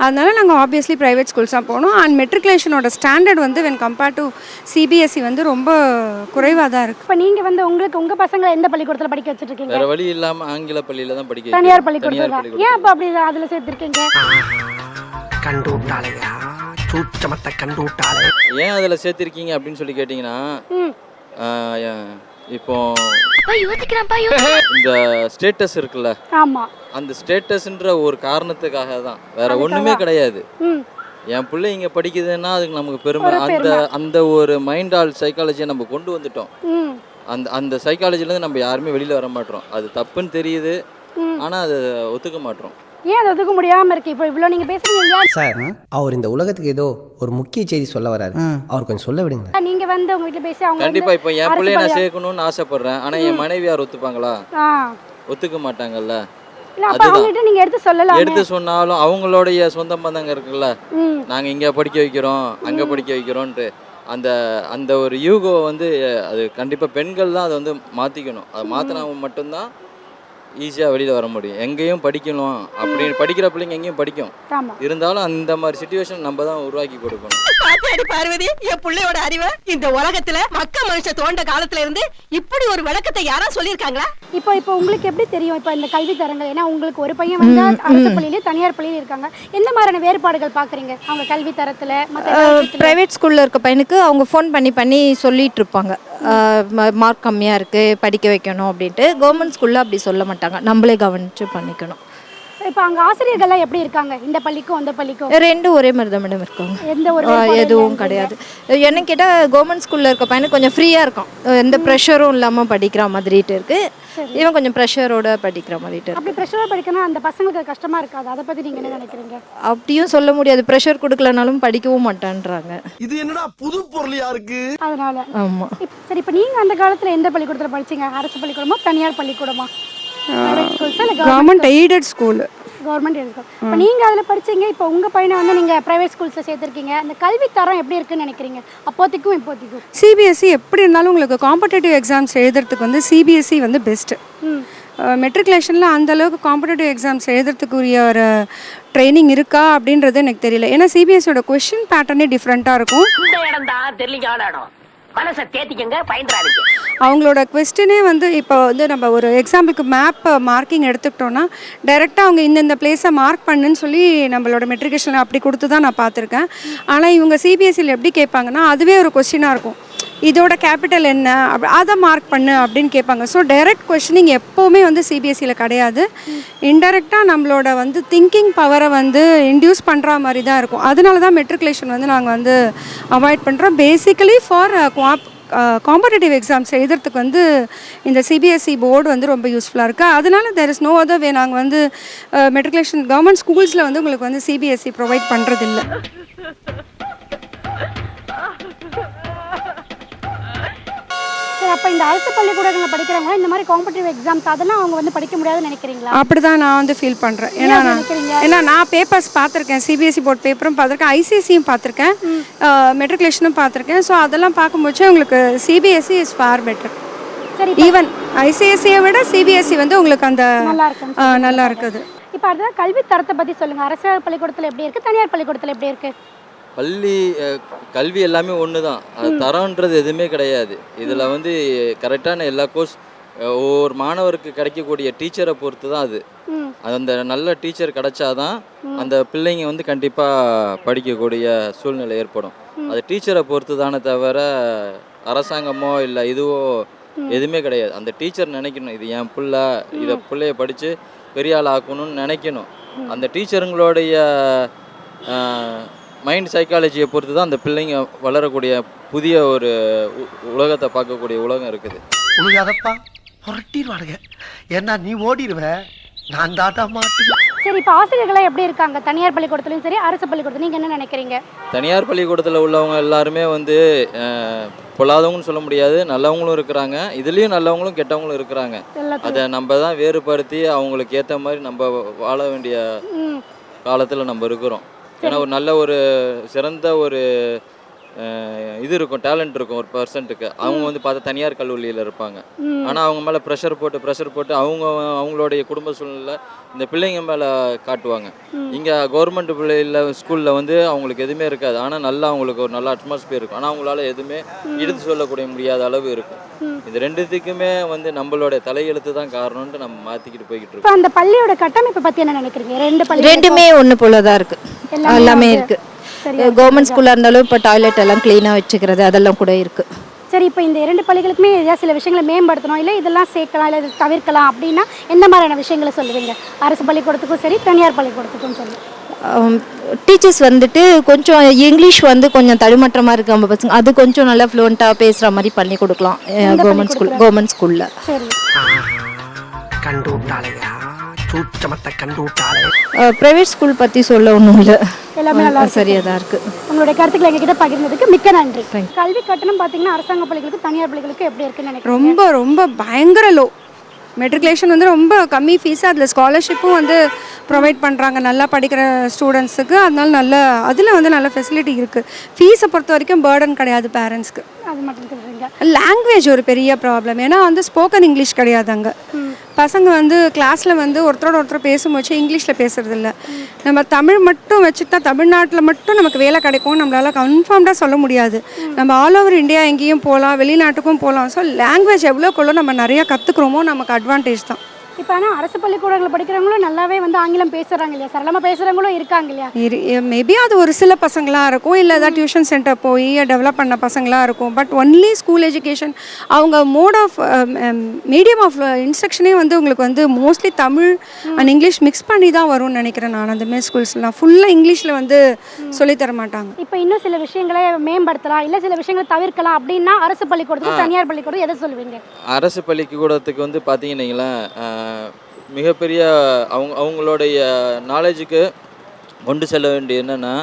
[SPEAKER 8] அதனால நாங்கள் ஆப்வியஸ்லி ப்ரைவேட் ஸ்கூல்ஸ் தான் போனோம். அண்ட் மெட்ரிகுலேஷனோட ஸ்டாண்டர்ட் வந்து வென் கம்பேர்ட் டு சிபிஎஸ்சி வந்து ரொம்ப குறைவாக தான் இருக்குது
[SPEAKER 1] இப்போ நீங்கள் வந்து உங்களுக்கு உங்கள் பசங்களை எந்த பள்ளிக்கூடத்தில் படிக்க வச்சுட்டு இருக்கீங்க
[SPEAKER 5] வேற வழி இல்லாமல் ஆங்கில பள்ளியில் தான் படிக்க
[SPEAKER 1] தனியார். பள்ளிக்கூடத்தில் ஏன் அப்போ அப்படி அதில் சேர்த்துருக்கீங்க?
[SPEAKER 10] கண்டு விட்டாளையா சூச்சமத்தை கண்டு விட்டாளே
[SPEAKER 5] ஏன் அதில் சேர்த்திருக்கீங்க அப்படின்னு சொல்லி கேட்டிங்கன்னா இப்போ இந்த ஸ்டேட்டஸ் இருக்குல்ல அந்த ஸ்டேட்டஸ்ன்ற ஒரு காரணத்துக்காக தான். வேற ஒண்ணுமே கிடையாது.
[SPEAKER 1] ம்.
[SPEAKER 5] என் பிள்ளை இங்க படிக்குதுன்னா அதுக்கு நமக்கு பெருமை. அந்த. அந்த ஒரு மைண்ட் ஆல் சைக்காலஜியை நம்ம கொண்டு வந்துட்டோம்.
[SPEAKER 1] ம்.
[SPEAKER 5] அந்த அந்த சைக்காலஜிலேருந்து நம்ம யாருமே வெளியில வர மாட்டோம். அது தப்புன்னு தெரியுது.
[SPEAKER 1] ம்.
[SPEAKER 5] ஆனா அதை ஒத்துக்க மாட்டோம்.
[SPEAKER 1] ஏன் அதை ஒதுக்க முடியாமல் இருக்கு? இப்போ இவ்வளோ நீங்கள் பேசுறீங்க இல்லையா?
[SPEAKER 11] சார் அவர் இந்த உலகத்துக்கு ஏதோ ஒரு முக்கிய செய்தி சொல்ல வராரு. அவர் கொஞ்சம் சொல்ல விடுங்க
[SPEAKER 1] நீங்க வந்து உங்க வீட்ல பேசி அவங்க
[SPEAKER 5] கண்டிப்பா இப்போ என் பிள்ளைய நான் சேர்க்கணும்னு ஆசைப்படுறேன். ஆனா என் மனைவியார் ஒத்துப்பாங்களா?
[SPEAKER 1] ஆ.
[SPEAKER 5] ஒத்துக்க மாட்டாங்கல்ல.
[SPEAKER 1] இல்ல அப்ப
[SPEAKER 5] அதுதான்.
[SPEAKER 1] அவங்க கிட்ட நீங்க எடுத்து சொல்லலாம்.
[SPEAKER 5] எடுத்து சொன்னாலும் அவங்களுடைய சொந்த பந்தங்க இருக்குல்ல.
[SPEAKER 1] ம்.
[SPEAKER 5] நாங்க இங்க படிக்க வைக்கிறோம் அங்க படிக்க வைக்கிறோன்ட்டு. அந்த அந்த ஒரு யூகோ வந்து அது கண்டிப்பா பெண்கள் தான் அதை வந்து மாத்திக்கணும். அதை மாத்தினா மட்டும்தான் ஈஸியாக வெளியில் வர முடியும். எங்கேயும் படிக்கணும். அப்படி படிக்கிற பிள்ளைங்க எங்கேயும் படிக்கும். இருந்தாலும் அந்த மாதிரி சுச்சுவேஷன் நம்ம தான் உருவாக்கி கொடுக்கணும்.
[SPEAKER 9] பாத்தியாடி பார்வதி? என் பிள்ளையோட அறிவை இந்த உலகத்துல மக்க மனுஷ தோண்ட காலத்துல இருந்து இப்படி ஒரு விளக்கத்தை யாரா சொல்லியிருக்காங்களா?
[SPEAKER 1] இப்போ இப்போ உங்களுக்கு எப்படி தெரியும்? இப்போ இந்த கல்வி தரங்கள் ஏன்னா உங்களுக்கு ஒரு பையன் வந்து அரசு பள்ளியிலே தனியார் பள்ளியில இருக்காங்க. எந்த மாதிரியான வேறுபாடுகள் பாக்குறீங்க அவங்க கல்வி தரத்துல மற்ற
[SPEAKER 7] ப்ரைவேட் ஸ்கூலில் இருக்க பையனுக்கு அவங்க ஃபோன் பண்ணி பண்ணி சொல்லிட்டு இருப்பாங்க. மார்க் கம்மியாக இருக்குது படிக்க வைக்கணும் அப்படின்ட்டு. கவர்மெண்ட் ஸ்கூலில் அப்படி சொல்ல மாட்டாங்க. நம்மளே கவனித்து பண்ணிக்கணும்.
[SPEAKER 1] இப்போ அங்க ஆசிரியர்கள்லாம் எப்படி இருக்காங்க? இந்த பள்ளிக்கும் அந்த பள்ளிக்கும்?
[SPEAKER 7] ரெண்டும் ஒரே மாதிரி தான் மேடம் இருக்காங்க.
[SPEAKER 1] எந்த ஒரு
[SPEAKER 7] எதுவும்? கிடையாது. என்ன கேட்டால் கவர்மெண்ட் ஸ்கூலில் இருக்க பையனுக்கு கொஞ்சம் ஃப்ரீயாக இருக்கும். எந்த ப்ரெஷரும் இல்லாமல் படிக்கிற மாதிரிட்டு இருக்கு. இவன் கொஞ்சம் ப்ரெஷரோட படிக்கிற மாதிரிட்டு இருக்கு.
[SPEAKER 1] அப்படி ப்ரெஷராக படிக்கணும் அந்த பசங்களுக்கு கஷ்டமா இருக்காது. அதை பத்தி நீங்க என்ன நினைக்கிறீங்க?
[SPEAKER 7] அப்படியும் சொல்ல முடியாது. ப்ரெஷர் கொடுக்கலனாலும் படிக்கவும் மாட்டான்றாங்க.
[SPEAKER 4] இது என்னடா புது பொருளியா இருக்கு?
[SPEAKER 1] அதனால.
[SPEAKER 7] ஆமாம்
[SPEAKER 1] சரி இப்போ நீங்க அந்த காலத்துல எந்த பள்ளிக்கூடத்துல படிச்சீங்க? அரசு பள்ளிக்கூடமா தனியார் பள்ளிக்கூடமா?
[SPEAKER 8] கவர்மெண்ட் எய்டட் ஸ்கூலு
[SPEAKER 1] கவர்மெண்ட் எடுக்கும் இப்போ நீங்க அதுல படிச்சீங்க இப்போ உங்க பையனை வந்து நீங்க பிரைவேட் ஸ்கூல்ஸ்ல சேர்த்திருக்கீங்க. அந்த கல்வி தரம் எப்படி இருக்குன்னு நினைக்கிறீங்க? அப்போதைக்கும் இப்போதைக்கும்.
[SPEAKER 8] சிபிஎஸ்சி எப்படி இருந்தாலும் உங்களுக்கு காம்படேட்டிவ் எக்ஸாம்ஸ் எழுதுறதுக்கு வந்து சிபிஎஸ்சி வந்து பெஸ்ட்டு மெட்ரிகுலேஷனில் அந்த அளவுக்கு காம்படேட்டிவ் எக்ஸாம்ஸ் எழுதுறதுக்குரிய ஒரு ட்ரைனிங் இருக்கா அப்படின்றது எனக்கு தெரியல. ஏன்னா சிபிஎஸ்சியோட கொஷின் பேட்டர்னே டிஃப்ரெண்ட்டாக இருக்கும். அவங்களோட கொஸ்டினே வந்து இப்போ வந்து நம்ம ஒரு எக்ஸாம்பிளுக்கு மேப் மார்க்கிங் எடுத்துக்கிட்டோன்னா டைரெக்டாக அவங்க இந்தந்த பிளேஸை மார்க் பண்ணுன்னு சொல்லி நம்மளோட மெட்ரிகேஷனில் அப்படி கொடுத்து தான் நான் பார்த்துருக்கேன். ஆனால் இவங்க சிபிஎஸ்சியில் எப்படி கேட்பாங்கன்னா அதுவே ஒரு கொஸ்டினாக இருக்கும். இதோட கேபிட்டல் என்ன? அப் அதை மார்க் பண்ணு அப்படின்னு கேட்பாங்க. ஸோ டைரக்ட் கொஷினிங் எப்போவுமே வந்து சிபிஎஸ்சியில் கிடையாது. இன்டெரக்டாக நம்மளோட வந்து திங்கிங் பவரை வந்து இன்டியூஸ் பண்ணுற மாதிரி தான் இருக்கும். அதனால தான் மெட்ரிகுலேஷன் வந்து நாங்கள் வந்து அவாய்ட் பண்ணுறோம் பேசிக்கலி ஃபார் குவாப் காம்படேட்டிவ் எக்ஸாம்ஸ் எழுதுறதுக்கு வந்து இந்த சிபிஎஸ்சி போர்டு வந்து ரொம்ப யூஸ்ஃபுல்லாக இருக்குது அதனால there is no other way நாங்கள் வந்து மெட்ரிகுலேஷன் கவர்மெண்ட் ஸ்கூல்ஸில் வந்து உங்களுக்கு வந்து சிபிஎஸ்சி ப்ரொவைட் பண்ணுறதில்ல
[SPEAKER 1] இந்த அரசு பள்ளிக்கூடங்களில் படிக்கிறவங்க இந்த மாதிரி காம்படிட்டிவ் எக்ஸாம்ஸ் அதெல்லாம் அவங்க வந்து படிக்க முடியாதுன்னு நினைக்கிறீங்களா?
[SPEAKER 8] அப்படி தான் நான் வந்து ஃபீல் பண்ணுறேன் ஏன்னா நான்? ஏன்னா நான் பேப்பர்ஸ் பார்த்துருக்கேன். சிபிஎஸ்சி போர்ட் பேப்பரும் பார்த்துருக்கேன். ஐசிஎஸ்சியும் பார்த்துருக்கேன். மெட்ரிகுலேஷனும் பார்த்துருக்கேன். ஸோ அதெல்லாம் பார்க்கும்போது உங்களுக்கு சிபிஎஸ்சி இஸ் ஃபார் பெட்டர்
[SPEAKER 1] சரி
[SPEAKER 8] ஈவன் ஐசிஎஸ்சியை விட சிபிஎஸ்சி வந்து உங்களுக்கு அந்த
[SPEAKER 1] நல்லா
[SPEAKER 8] இருக்குது.
[SPEAKER 1] இப்போ அடுத்தது கல்வி தரத்தை பற்றி சொல்லுங்கள் அரசு பள்ளிக்கூடத்தில் எப்படி இருக்குது தனியார் பள்ளிக்கூடத்தில் எப்படி இருக்குது
[SPEAKER 5] பள்ளி கல்வி எல்லாமே ஒன்று தான் அது தரம்ன்றது எதுவுமே கிடையாது. இதில் வந்து கரெக்டான எல்லா கோர்ஸ் ஒவ்வொரு மாணவருக்கு கிடைக்கக்கூடிய டீச்சரை பொறுத்து தான் அது அந்த நல்ல டீச்சர் கிடைச்சாதான் அந்த பிள்ளைங்க வந்து கண்டிப்பாக படிக்கக்கூடிய சூழ்நிலை ஏற்படும். அது டீச்சரை பொறுத்து தானே தவிர அரசாங்கமோ இல்லை இதுவோ எதுவுமே கிடையாது. அந்த டீச்சர் நினைக்கணும். இது என் பிள்ளை இதை பிள்ளைய படித்து பெரிய ஆள் ஆக்கணும்னு நினைக்கணும். அந்த டீச்சருங்களுடைய மைண்ட் சைக்காலஜியை பொறுத்து தான் அந்த பிள்ளைங்க வளரக்கூடிய புதிய ஒரு உ- உலகத்தை பார்க்கக்கூடிய உலகம் இருக்குது.
[SPEAKER 10] உழுகாதப்பா. புரட்டிடுவானுங்க ஏன்னா நீ ஓடிடுவ நான் தாட்டா மாட்டேன்
[SPEAKER 1] சரி இப்போ ஆசிரியர்கள்லாம் எப்படி இருக்காங்க? தனியார் பள்ளிக்கூடத்துலையும் சரி அரசு பள்ளிக்கூடத்தில் நீங்கள் என்ன நினைக்கிறீங்க?
[SPEAKER 5] தனியார் பள்ளிக்கூடத்தில் உள்ளவங்க எல்லாருமே வந்து பொல்லாதவங்கன்னு சொல்ல முடியாது. நல்லவங்களும் இருக்கிறாங்க. இதுலேயும் நல்லவங்களும் கெட்டவங்களும் இருக்கிறாங்க. அதை நம்ம தான் வேறுபடுத்தி அவங்களுக்கு ஏற்ற மாதிரி நம்ம வாழ வேண்டிய காலத்தில் நம்ம இருக்கிறோம். ஏன்னா ஒரு நல்ல ஒரு சிறந்த ஒரு இது இருக்கும் டேலண்ட் இருக்கும் ஒரு பர்சன்ட்டுக்கு அவங்க வந்து பார்த்தா தனியார் கல்லூரியில் இருப்பாங்க. ஆனால் அவங்க மேலே ப்ரெஷர் போட்டு ப்ரெஷர் போட்டு அவங்க அவங்களுடைய குடும்ப சூழ்நிலை இந்த பிள்ளைங்க மேலே காட்டுவாங்க. இங்கே கவர்மெண்ட் பிள்ளைல ஸ்கூலில் வந்து அவங்களுக்கு எதுவுமே இருக்காது. ஆனால் நல்லா அவங்களுக்கு ஒரு நல்ல அட்மாஸ்பியர் இருக்கும். ஆனால் அவங்களால எதுவுமே எடுத்து சொல்லக்கூடிய முடியாத அளவு இருக்கும். இது ரெண்டுத்துக்குமே வந்து நம்மளோட தலையெழுத்து தான் காரணம்ன்ட்டு நம்ம மாற்றிக்கிட்டு போய்கிட்டு இருக்கோம்.
[SPEAKER 1] அந்த பள்ளியோட கட்டமைப்பை பற்றி என்ன நினைக்கிறீங்க? ரெண்டு பள்ளி
[SPEAKER 7] ரெண்டுமே ஒன்று போல தான் இருக்கு.
[SPEAKER 1] எல்லாமே
[SPEAKER 7] எல்லாமே
[SPEAKER 1] வந்து
[SPEAKER 7] இருக்கு.
[SPEAKER 1] சரியா
[SPEAKER 7] கவர்மெண்ட் ஸ்கூலாக இருந்தாலும் இப்போ டாய்லெட் எல்லாம் க்ளீனாக வச்சுக்கிறது அதெல்லாம் கூட இருக்கு.
[SPEAKER 1] சரி இப்போ இந்த இரண்டு பள்ளிகளுக்குமே ஏதாவது சில விஷயங்களை மேம்படுத்தணும் இல்லை இதெல்லாம் சேர்க்கலாம் இல்லை தவிர்க்கலாம் அப்படின்னா எந்த மாதிரியான விஷயங்களை சொல்லுவீங்க? அரசு பள்ளிக்கூடத்துக்கும் சரி தனியார் பள்ளிக்கூடத்துக்கும் சரி.
[SPEAKER 7] டீச்சர்ஸ் வந்துட்டு கொஞ்சம் இங்கிலீஷ் வந்து கொஞ்சம் தடுமாற்றமாக இருக்கு நம்ம பசங்க. அது கொஞ்சம் நல்லா ஃப்ளூவெண்ட்டாக பேசுகிற மாதிரி பண்ணி கொடுக்கலாம் கவர்மெண்ட் ஸ்கூல் கவர்மெண்ட் ஸ்கூலில்
[SPEAKER 1] சரி.
[SPEAKER 10] கண்டு சூச்சமத்தை கண்டு விட்டாளே
[SPEAKER 7] ப்ரைவேட் ஸ்கூல் பற்றி சொல்ல ஒன்றும் இல்லை.
[SPEAKER 1] எல்லாமே நல்லா.
[SPEAKER 7] சரியாக தான் இருக்குது
[SPEAKER 1] உங்களுடைய கருத்துக்களை எங்ககிட்ட பகிர்ந்ததுக்கு மிக்க நன்றி. கல்வி கட்டணம் பார்த்தீங்கன்னா அரசாங்க பள்ளிகளுக்கு தனியார் பள்ளிகளுக்கு எப்படி இருக்குன்னு நினைக்கிறீங்க?
[SPEAKER 8] ரொம்ப ரொம்ப பயங்கர லோ மெட்ரிகுலேஷன் வந்து ரொம்ப கம்மி ஃபீஸ் அதில் ஸ்காலர்ஷிப்பும் வந்து ப்ரொவைட் பண்ணுறாங்க நல்லா படிக்கிற ஸ்டூடெண்ட்ஸுக்கு அதனால நல்ல அதில் வந்து நல்ல ஃபெசிலிட்டி இருக்குது ஃபீஸை பொறுத்த வரைக்கும் பேர்டன் கிடையாது பேரண்ட்ஸ்க்கு
[SPEAKER 1] அது மட்டும் சொல்றீங்க?
[SPEAKER 8] லாங்குவேஜ் ஒரு பெரிய ப்ராப்ளம் ஏன்னா வந்து ஸ்போக்கன் இங்கிலீஷ் கிடையாது அங்கே பசங்க வந்து கிளாஸில் வந்து ஒருத்தரோட ஒருத்தர் பேசும்போது இங்கிலீஷில் பேசுகிறதில்ல நம்ம தமிழ் மட்டும் வச்சுட்டா தமிழ்நாட்டில் மட்டும் நமக்கு வேலை கிடைக்கும் நம்மளால் கன்ஃபார்ம்டாக சொல்ல முடியாது. நம்ம ஆல் ஓவர் இந்தியா எங்கேயும் போகலாம் வெளிநாட்டுக்கும் போகலாம் ஸோ லாங்குவேஜ் எவ்வளோக்குள்ளோ நம்ம நிறையா கற்றுக்குறோமோ நமக்கு அட்வான்டேஜ் தான்.
[SPEAKER 1] இப்போ ஆனால் அரசு பள்ளிக்கூடங்களில் படிக்கிறவங்களும் நல்லாவே வந்து ஆங்கிலம் பேசுகிறாங்க இல்லையா? சரளமாக பேசுகிறவங்களும் இருக்காங்க இல்லையா?
[SPEAKER 8] மேபி அது ஒரு சில பசங்களாக இருக்கும் இல்லை ஏதாவது டியூஷன் சென்டர் போய் டெவலப் பண்ண பசங்களாக இருக்கும். பட் ஒன்லி ஸ்கூல் எஜுகேஷன் அவங்க மோட் ஆஃப் மீடியம் ஆஃப் இன்ஸ்ட்ரக்ஷனே வந்து உங்களுக்கு வந்து mostly Tamil and English mix பண்ணி தான் வரும்னு நினைக்கிறேன் நான். அந்த மாதிரி ஸ்கூல்ஸ்லாம் ஃபுல்லாக இங்கிலீஷில் வந்து சொல்லித் தர மாட்டாங்க.
[SPEAKER 1] இப்போ இன்னும் சில விஷயங்களை மேம்படுத்தலாம் இல்லை சில விஷயங்களை தவிர்க்கலாம் அப்படின்னா அரசு பள்ளிக்கூடத்துக்கு தனியார் பள்ளிக்கூடம் எதை சொல்லுவீங்க?
[SPEAKER 5] அரசு பள்ளிக்கூடத்துக்கு வந்து பார்த்தீங்கன்னா மிகப்பெரிய அவங்க அவங்களுடைய நாலேஜுக்கு கொண்டு செல்ல வேண்டிய என்னென்னா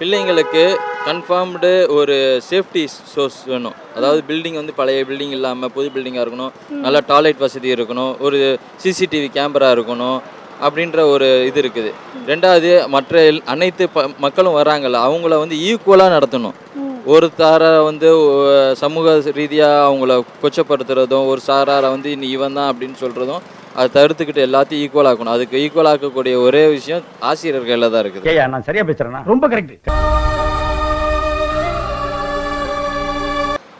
[SPEAKER 5] பிள்ளைங்களுக்கு கன்ஃபார்ம்டு ஒரு சேஃப்டி சோர்ஸ் வேணும். அதாவது பில்டிங் வந்து பழைய பில்டிங் இல்லாமல் புது பில்டிங்காக இருக்கணும். நல்ல டாய்லெட் வசதி இருக்கணும். ஒரு சிசிடிவி கேமரா இருக்கணும் அப்படின்ற ஒரு இது இருக்குது. ரெண்டாவது மற்ற அனைத்து ப மக்களும் வராங்கல்ல அவங்கள வந்து ஈக்குவலாக நடத்தணும். ஒரு தாரை வந்து சமூக ரீதியாக அவங்கள கொச்சப்படுத்துறதும் ஒரு சாராரை வந்து நீ இவன் தான் அப்படின்னு சொல்கிறதும் அதை தவிர்த்துக்கிட்டு எல்லாத்தையும் ஈக்குவல் ஆக்கணும். அதுக்கு ஈக்குவல் ஆக்கக்கூடிய ஒரே விஷயம் ஆசிரியர் கையில் தான் இருக்குது.
[SPEAKER 4] நான் சரியா பேசுறேனா? ரொம்ப கரெக்ட்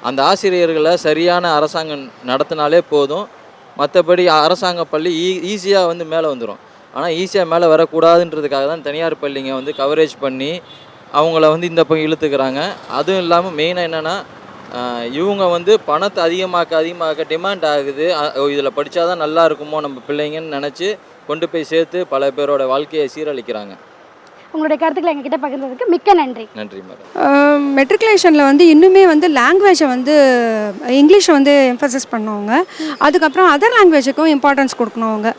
[SPEAKER 5] அந்த ஆசிரியர்களை சரியான அரசாங்கம் நடத்தினாலே போதும். மற்றபடி அரசாங்க பள்ளி ஈ ஈஸியாக வந்து மேலே வந்துடும் ஆனால் ஈஸியாக மேலே வரக்கூடாதுன்றதுக்காக தான் தனியார் பள்ளிங்க வந்து கவரேஜ் பண்ணி அவங்கள வந்து இந்த பக்கம் இழுத்துக்கிறாங்க. அதுவும் இல்லாமல் மெயினாக என்னென்னா இவங்க வந்து பணத்தை அதிகமாக்க அதிகமாக்க டிமாண்ட் ஆகுது. இதில் படித்தா தான் நல்லா இருக்குமோ நம்ம பிள்ளைங்கன்னு நினச்சி கொண்டு போய் சேர்த்து பல பேரோட வாழ்க்கையை சீரழிக்கிறாங்க.
[SPEAKER 1] உங்களுடைய கருத்துக்களை எங்ககிட்ட பகிர்ந்ததுக்கு மிக்க நன்றி.
[SPEAKER 5] நன்றி
[SPEAKER 8] மெட்ரிகுலேஷனில் வந்து இன்னுமே வந்து லாங்குவேஜை வந்து இங்கிலீஷை வந்து எம்ஃபசைஸ் பண்ணுவாங்க. அதுக்கப்புறம் அதர் லாங்குவேஜுக்கும் இம்பார்ட்டன்ஸ் கொடுக்கணும் அவங்க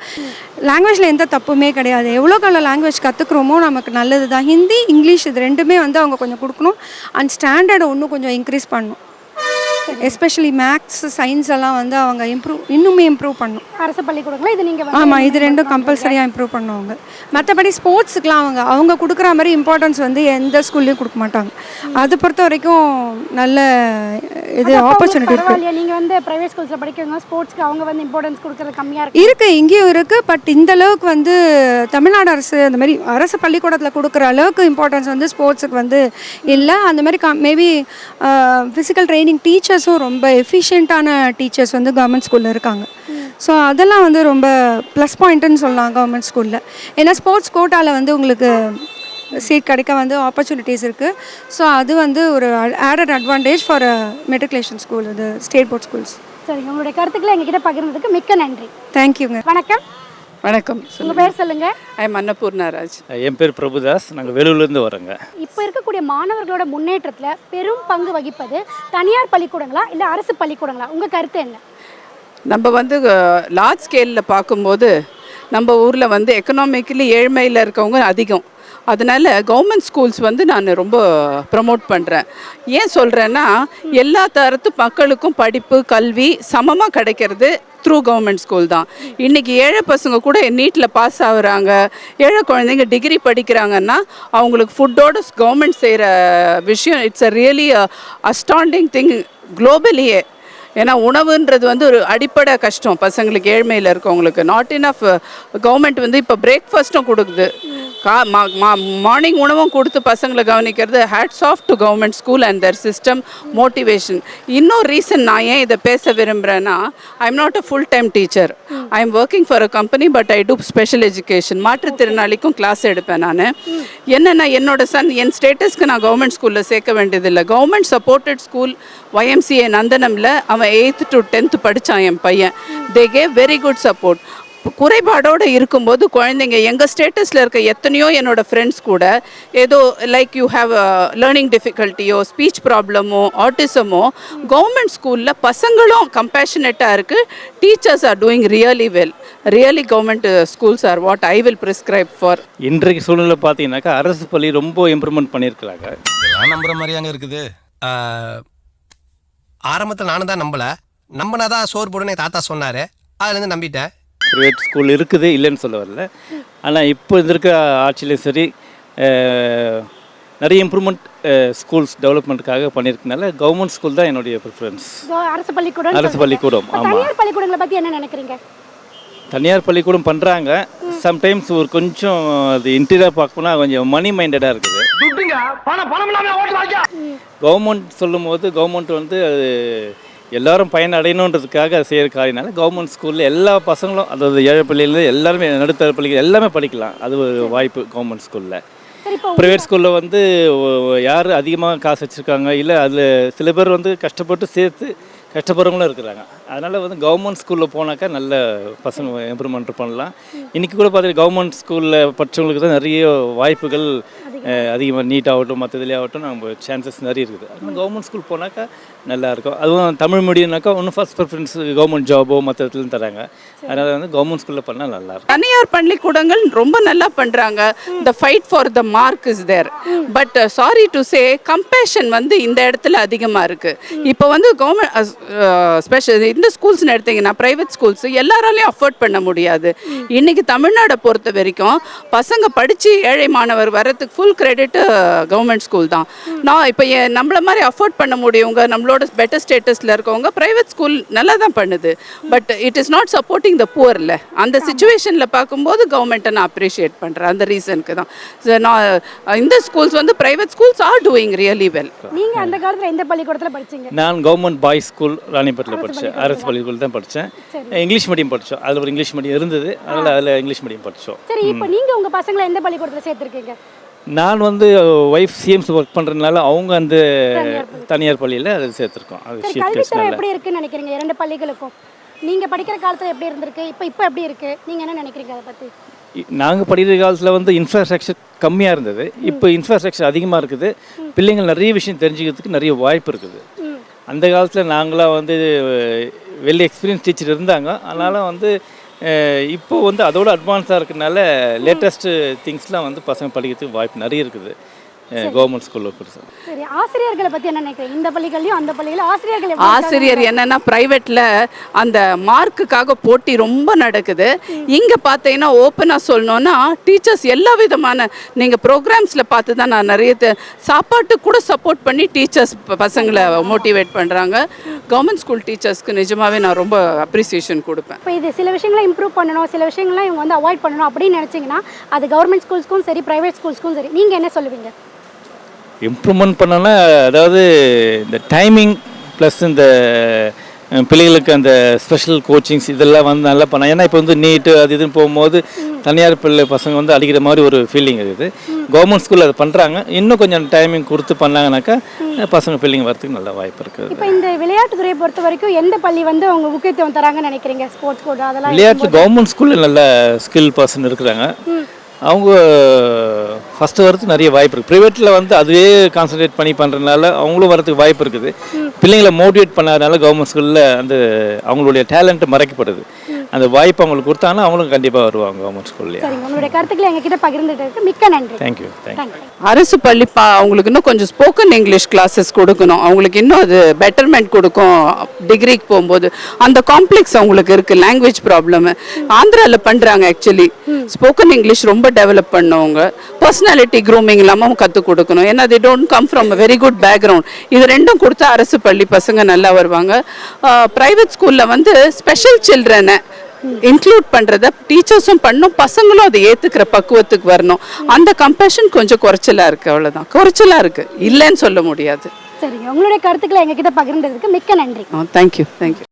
[SPEAKER 8] லாங்குவேஜில் எந்த தப்புமே கிடையாது. எவ்வளோ கால லாங்குவேஜ் கற்றுக்குறோமோ நமக்கு நல்லது தான் ஹிந்தி இங்கிலீஷ் இது ரெண்டுமே வந்து அவங்க கொஞ்சம் கொடுக்கணும். அண்ட் ஸ்டாண்டர்டை இன்னும் கொஞ்சம் இன்க்ரீஸ் பண்ணணும். எஸ்பெஷலி மேக்ஸ் சயின்ஸ் எல்லாம் வந்து அவங்க இம்ப்ரூவ் இன்னுமே இம்ப்ரூவ் பண்ணணும்
[SPEAKER 1] அரசு பள்ளிக்கூடங்கள இது நீங்கள்
[SPEAKER 8] ஆமாம் இது ரெண்டும் கம்பல்சரியாக இம்ப்ரூவ் பண்ணுவாங்க. மற்றபடி ஸ்போர்ட்ஸுக்குலாம் அவங்க அவங்க கொடுக்குற மாதிரி இம்பார்ட்டன்ஸ் வந்து எந்த ஸ்கூல்லையும் கொடுக்க மாட்டாங்க. அது பொறுத்த வரைக்கும் நல்ல இது ஆப்பர்ச்சுனிட்டி இருக்குது
[SPEAKER 1] பரவாயில்லையா? நீங்கள் வந்து ப்ரைவேட் ஸ்கூல்ஸில் படிக்கிறவங்க ஸ்போர்ட்ஸ்க்கு அவங்க வந்து இம்பார்ட்டன்ஸ் கொடுக்கறது கம்மியாக இருக்கு.
[SPEAKER 8] இருக்கு இங்கேயும் இருக்கு பட் இந்த அளவுக்கு வந்து தமிழ்நாடு அரசு அந்த மாதிரி அரசு பள்ளிக்கூடத்தில் கொடுக்குற அளவுக்கு இம்பார்ட்டன்ஸ் வந்து ஸ்போர்ட்ஸுக்கு வந்து இல்லை. அந்த மாதிரி மேபி ஃபிசிக்கல் ட்ரைனிங் டீச்சர்ஸும் ரொம்ப எஃபிஷியண்ட்டான டீச்சர்ஸ் வந்து கவர்மெண்ட் ஸ்கூலில் இருக்காங்க. ஸோ அதெல்லாம் வந்து ரொம்ப ப்ளஸ் பாயிண்ட்டுன்னு சொல்லலாம் கவர்மெண்ட் ஸ்கூலில் ஏன்னா ஸ்போர்ட்ஸ் கோட்டாவில் வந்து உங்களுக்கு சீட் கிடைக்க வந்து ஆப்பர்ச்சுனிட்டிஸ் இருக்குது ஸோ அது வந்து ஒரு added advantage for matriculation school இது ஸ்டேட் போர்ட் ஸ்கூல்ஸ்
[SPEAKER 1] சரிங்க உங்களுடைய கருத்துக்களை எங்ககிட்ட பகிர்ந்ததுக்கு மிக்க நன்றி.
[SPEAKER 8] தேங்க்யூங்க
[SPEAKER 1] வணக்கம்.
[SPEAKER 12] வணக்கம்.
[SPEAKER 1] உங்கள் பேர் சொல்லுங்க.
[SPEAKER 12] I am அன்னபூர்ணாராஜ்.
[SPEAKER 13] என் பேர் பிரபுதாஸ். நாங்கள் வேலூர்லேருந்து வரோங்க.
[SPEAKER 1] இப்போ இருக்கக்கூடிய மாணவர்களோட முன்னேற்றத்தில் பெரும் பங்கு வகிப்பது தனியார் பள்ளிக்கூடங்களா இல்லை அரசு பள்ளிக்கூடங்களா? உங்கள் கருத்து என்ன?
[SPEAKER 12] நம்ம வந்து லார்ஜ் ஸ்கேலில் பார்க்கும்போது நம்ம ஊரில் வந்து எக்கனாமிக்கலி ஏழ்மையில் இருக்கவங்க அதிகம். அதனால கவர்மெண்ட் ஸ்கூல்ஸ் வந்து நான் ரொம்ப ப்ரமோட் பண்ணுறேன் ஏன் சொல்கிறேன்னா எல்லா தரத்து மக்களுக்கும் படிப்பு கல்வி சமமாக கிடைக்கிறது த்ரூ கவர்மெண்ட் ஸ்கூல் தான். இன்றைக்கி ஏழை பசங்க கூட நீட்டில் பாஸ் ஆகுறாங்க. ஏழை குழந்தைங்க டிகிரி படிக்கிறாங்கன்னா அவங்களுக்கு ஃபுட்டோட கவர்மெண்ட் செய்கிற விஷயம் it's a really outstanding thing குளோபலியே ஏன்னா உணவுன்றது வந்து ஒரு அடிப்படை கஷ்டம் பசங்களுக்கு ஏழ்மையில் இருக்கவங்களுக்கு. நாட் இன் ஆஃப் கவர்மெண்ட் வந்து இப்போ பிரேக்ஃபாஸ்ட்டும் கொடுக்குது. கா மார்னிங் உணவும் கொடுத்து பசங்களை கவனிக்கிறது hats off to government school and their system motivation இன்னொரு ரீசன் நான் ஏன் இதை பேச விரும்புகிறேன்னா I am not a full time teacher I am working for a company but I do special education மாற்றுத்திறனாளிக்கும் class எடுப்பேன் நான். என்னென்னா என்னோட சன் என் ஸ்டேட்டஸ்க்கு நான் கவர்மெண்ட் ஸ்கூலில் சேர்க்க வேண்டியதில்லை. கவர்மெண்ட் சப்போர்ட்டட் ஸ்கூல் ஒய்எம்சிஏ நந்தனமில் அவன் எயித்து டு டென்த்து படித்தான் என் பையன். They gave very good support குறைபாடோடு இருக்கும்போது குழந்தைங்க எங்கள் ஸ்டேட்டஸில் இருக்க எத்தனையோ என்னோட ஃப்ரெண்ட்ஸ் கூட ஏதோ லைக் யூ ஹாவ் லேர்னிங் டிஃபிகல்ட்டியோ ஸ்பீச் ப்ராப்ளமோ ஆட்டிசமோ கவர்மெண்ட் ஸ்கூலில் பசங்களும் கம்பேஷனேட்டாக இருக்குது teachers are doing really well really government schools are what I will prescribe for
[SPEAKER 13] இன்றைக்கு சூழ்நிலை பார்த்தீங்கன்னாக்கா அரசு பள்ளி ரொம்ப இம்ப்ரூவ்மெண்ட் பண்ணியிருக்கிறாங்க.
[SPEAKER 10] இதெல்லாம் நம்புற மாதிரியாங்க இருக்குது. ஆரம்பத்தில் நானும் தான் நம்பல. நம்பினாதான் சோறு போடுன்னு தாத்தா சொன்னாரு. அதுலேருந்து நம்பிட்டேன்.
[SPEAKER 13] ப்ரைவேட் ஸ்கூல் இருக்குது இல்லைன்னு சொல்ல வரல. ஆனால் இப்போ இருந்திருக்க ஆட்சியிலையும் சரி நிறைய இம்ப்ரூவ்மெண்ட் ஸ்கூல்ஸ் டெவலப்மெண்ட்டுக்காக பண்ணியிருக்கனால கவர்மெண்ட் ஸ்கூல் தான் என்னுடைய ப்ரிஃபரன்ஸ்
[SPEAKER 1] அரசு பள்ளிக்கூடம்
[SPEAKER 13] அரசு பள்ளிக்கூடம், ஆமா.
[SPEAKER 1] தனியார் பள்ளிக்கூடங்களை பத்தி என்ன நினைக்கிறீங்க?
[SPEAKER 13] தனியார் பள்ளிக்கூடம் பண்ணுறாங்க சம்டைம்ஸ் ஒரு கொஞ்சம் அது இன்டீரியர் பார்க்கணும்னா கொஞ்சம் மணி மைண்டடாக இருக்குது.
[SPEAKER 4] துட்டுங்க பணம் பணம் இல்லாம ஓட்டுறாங்க
[SPEAKER 13] கவர்மெண்ட் சொல்லும் போது கவர்மெண்ட் வந்து அது எல்லாரும் பயனடையணுன்றதுக்காக அது செய்கிற காரியனால கவர்மெண்ட் ஸ்கூலில் எல்லா பசங்களும் அதாவது ஏழை பள்ளியில் எல்லாருமே நடுத்தர பள்ளிகள் எல்லாமே படிக்கலாம். அது ஒரு வாய்ப்பு கவர்மெண்ட் ஸ்கூலில் ப்ரைவேட் ஸ்கூலில் வந்து யார் அதிகமாக காசு வச்சுருக்காங்க? இல்லை அதில் சில பேர் வந்து கஷ்டப்பட்டு சேர்த்து கஷ்டப்படுறவங்களும் இருக்கிறாங்க. அதனால் வந்து கவர்மெண்ட் ஸ்கூலில் போனாக்கா நல்ல பசங்க இம்ப்ரூவ்மெண்ட் பண்ணலாம். இன்றைக்கி கூட பார்த்தீங்கன்னா கவர்மெண்ட் ஸ்கூலில் படித்தவங்களுக்கு தான் நிறைய வாய்ப்புகள் அதிகமாக நீட் ஆகட்டும் மற்ற இதுலேயே ஆகட்டும் நம்ம சான்சஸ் நிறைய இருக்குது. அதனால் கவர்மெண்ட் ஸ்கூல் போனாக்கா நல்லா இருக்கும். அதுவும் தமிழ் மீடியம்னாக்கா இன்னும் ஃபஸ்ட் ப்ரிஃபரன்ஸ் கவர்மெண்ட் ஜாபோ மற்ற இதுலேயும் தராங்க. அதனால் வந்து கவர்மெண்ட் ஸ்கூலில் பண்ணால் நல்லாயிருக்கும்
[SPEAKER 12] தனியார் பள்ளிக்கூடங்கள் ரொம்ப நல்லா பண்றாங்க. The fight for the mark is there but sorry to say compassion வந்து இந்த இடத்துல அதிகமாக இருக்கு. இப்போ வந்து கவர்மெண்ட் ஸ்பெஷல் இந்த ஸ்கூல்ஸ்னு எடுத்தீங்கன்னா ப்ரைவேட் ஸ்கூல்ஸ் எல்லாராலையும் அஃபோர்ட் பண்ண முடியாது. இன்னைக்கு தமிழ்நாடை பொறுத்த வரைக்கும் பசங்க படித்து ஏழை மாணவர் வரதுக்கு ஃபுல் கிரெடிட் கவர்மெண்ட் ஸ்கூல் தான். நான் இப்போ நம்மள மாதிரி அஃபோர்ட் பண்ண முடியவங்க நம்மளோட பெட்டர் ஸ்டேட்டஸில் இருக்கவங்க ப்ரைவேட் ஸ்கூல் நல்லா தான் பண்ணுது. But it is not supporting the புவர்ல அந்த சுச்சுவேஷனில் பார்க்கும்போது கவர்மெண்ட்டை நான் அப்ரிஷியேட் பண்ணுறேன் அந்த ரீசனுக்கு தான். நான் இந்த ஸ்கூல்ஸ் வந்து private schools are doing really well
[SPEAKER 1] நீங்க அந்த காலத்துல எந்த பள்ளிக்கூடத்துல படிச்சீங்க?
[SPEAKER 13] நான் கவர்மெண்ட் பாய்ஸ் ஸ்கூல் ராணிப்பேட்டில் படித்தேன் அரசு பள்ளிக்கூடம் தான் படித்தேன் இங்கிலீஷ் மீடியம் படித்தோம் அதில் ஒரு இங்கிலீஷ் மீடியம் இருந்தது. அதனால் அதில் இங்கிலீஷ் மீடியம் படித்தோம்
[SPEAKER 1] சரி இப்போ நீங்க உங்க பசங்களை எந்த பள்ளிக்கூடத்துல சேர்த்திருக்கீங்க?
[SPEAKER 13] நான் வந்து ஒய்ஃப் சிஎம்ஸ் ஒர்க் பண்ணுறதுனால அவங்க அந்த தனியார் பள்ளியில் அதை சேர்த்துருக்கோம். அது
[SPEAKER 1] எப்படி இருக்குன்னு நினைக்கிறீங்க? இரண்டு பள்ளிகளுக்கும். நீங்க படிக்கிற காலத்துல எப்படி இருந்திருக்கு? இப்போ இப்போ எப்படி இருக்கு? நீங்க என்ன நினைக்கிறீங்க அதை பத்தி?
[SPEAKER 13] நாங்கள் படிக்கிற காலத்தில் வந்து இன்ஃப்ராஸ்ட்ரக்சர் கம்மியாக இருந்தது. இப்போ இன்ஃப்ராஸ்ட்ரக்சர் அதிகமாக இருக்குது. பிள்ளைங்கள் நிறைய விஷயம் தெரிஞ்சுக்கிறதுக்கு நிறைய வாய்ப்பு இருக்குது. அந்த காலத்தில் நாங்களாம் வந்து வெல் எக்ஸ்பீரியன்ஸ் டீச்சர் இருந்தாங்க. அதனால் வந்து இப்போது வந்து அதோட அட்வான்ஸாக இருக்கனால லேட்டஸ்ட்டு திங்ஸ்லாம் வந்து பசங்க படிக்கிறதுக்கு வாய்ப்பு நிறைய இருக்குது. கவர்மெண்ட் ஸ்கூலில் கொடுத்து
[SPEAKER 1] சரி. ஆசிரியர்களை பத்தி என்ன நினைக்கிறீங்க? இந்த பள்ளிகள்லயும் அந்த பள்ளியிலும் ஆசிரியர்கள்
[SPEAKER 12] ஆசிரியர்? என்னன்னா பிரைவேட்ல அந்த மார்க்குக்காக போட்டி ரொம்ப நடக்குது. இங்க பார்த்தீங்கன்னா ஓப்பனா சொல்லணும்னா டீச்சர்ஸ் எல்லா விதமான நீங்க ப்ரோக்ராம்ஸ்ல பார்த்து தான் நான் நிறைய சாப்பாட்டுக்கு கூட சப்போர்ட் பண்ணி டீச்சர்ஸ் பசங்களை மோட்டிவேட் பண்றாங்க. கவர்மெண்ட் ஸ்கூல் டீச்சர்ஸ்க்கு நிஜமாவே நான் ரொம்ப அப்ரிசியேஷன் கொடுப்பேன்.
[SPEAKER 1] இப்போ இது சில விஷயங்களை இம்ப்ரூவ் பண்ணணும் சில விஷயங்கள்லாம் இவங்க வந்து அவாய்ட் பண்ணணும் அப்படின்னு நினைச்சீங்கன்னா அது கவர்மெண்ட் ஸ்கூல்ஸ்க்கும் சரி பிரைவேட் ஸ்கூல்ஸ்க்கும் சரி நீங்க என்ன சொல்லுவீங்க?
[SPEAKER 13] இம்ப்ரூவ்மெண்ட் பண்ணோன்னா அதாவது இந்த டைமிங் ப்ளஸ் இந்த பிள்ளைகளுக்கு அந்த ஸ்பெஷல் கோச்சிங்ஸ் இதெல்லாம் வந்து நல்லா பண்ண ஏன்னா இப்போ வந்து நீட்டு அது இதுன்னு போகும்போது தனியார் பிள்ளை பசங்க வந்து அடிக்கிற மாதிரி ஒரு ஃபீலிங் இருக்குது கவர்மெண்ட் ஸ்கூலில் அதை பண்ணுறாங்க இன்னும் கொஞ்சம் டைமிங் கொடுத்து பண்ணாங்கனாக்கா பசங்க பிள்ளைங்க வரதுக்கு நல்ல வாய்ப்பு இருக்குது.
[SPEAKER 1] இப்போ இந்த விளையாட்டுத்துறையை பொறுத்த வரைக்கும் எந்த பள்ளி வந்து அவங்க முக்கியத்துவம் தராங்கன்னு நினைக்கிறீங்க? ஸ்போர்ட்ஸ் கோட் அதெல்லாம்
[SPEAKER 13] விளையாட்டு கவர்மெண்ட் ஸ்கூலில் நல்ல ஸ்கில் பர்சன் இருக்கிறாங்க. அவங்க ஃபஸ்ட்டு வரதுக்கு நிறைய வாய்ப்பு இருக்குது ப்ரைவேட்டில் வந்து அதுவே கான்சன்ட்ரேட் பண்ணி பண்ணுறதுனால அவங்களும் வரதுக்கு வாய்ப்பு இருக்குது. பிள்ளைங்களை மோட்டிவேட் பண்ணாதனால கவர்மெண்ட் ஸ்கூலில் அந்த அவங்களுடைய டேலண்ட்டு மறைக்கப்படுது. அந்த வாய்ப்பு அவங்களுக்கு கொடுத்தாங்கன்னா அவங்களும் கண்டிப்பாக வருவாங்க கவர்மெண்ட் ஸ்கூல்லேயே
[SPEAKER 1] சரிங்க. உங்களுடைய கருத்துக்களை எங்ககிட்ட பகிர்ந்துட்டு மிக்க நன்றி. தேங்க்யூ
[SPEAKER 12] அரசு பள்ளி பா அவங்களுக்கு இன்னும் கொஞ்சம் ஸ்போக்கன் இங்கிலீஷ் கிளாஸஸ் கொடுக்கணும். அவங்களுக்கு இன்னும் அது பெட்டர்மெண்ட் கொடுக்கும். டிகிரிக்கு போகும்போது அந்த காம்ப்ளெக்ஸ் அவங்களுக்கு இருக்கு லாங்குவேஜ் ப்ராப்ளம் ஆந்திராவில் பண்ணுறாங்க ஆக்சுவலி ஸ்போக்கன் இங்கிலீஷ் ரொம்ப டெவலப் பண்ணவங்க. பர்சனாலிட்டி க்ரூமிங் இல்லாமல் கற்றுக் கொடுக்கணும். ஏன்னா they don't come from very good background இது ரெண்டும் கொடுத்தா அரசு பள்ளி பசங்க நல்லா வருவாங்க. ப்ரைவேட் ஸ்கூலில் வந்து ஸ்பெஷல் சில்ட்ரனை இன்க்ளூட் பண்ணுறத டீச்சர்ஸும் பண்ணும் பசங்களும் அதை ஏற்றுக்கிற பக்குவத்துக்கு வரணும். அந்த கம்பேஷன் கொஞ்சம் குறைச்சலா இருக்குது அவ்வளோதான் குறைச்சலா இருக்குது இல்லைன்னு சொல்ல முடியாது.
[SPEAKER 1] சரிங்க. உங்களுடைய கருத்துக்களை எங்ககிட்ட பகிர்ந்ததுக்கு மிக்க நன்றி.
[SPEAKER 12] Thank you thank you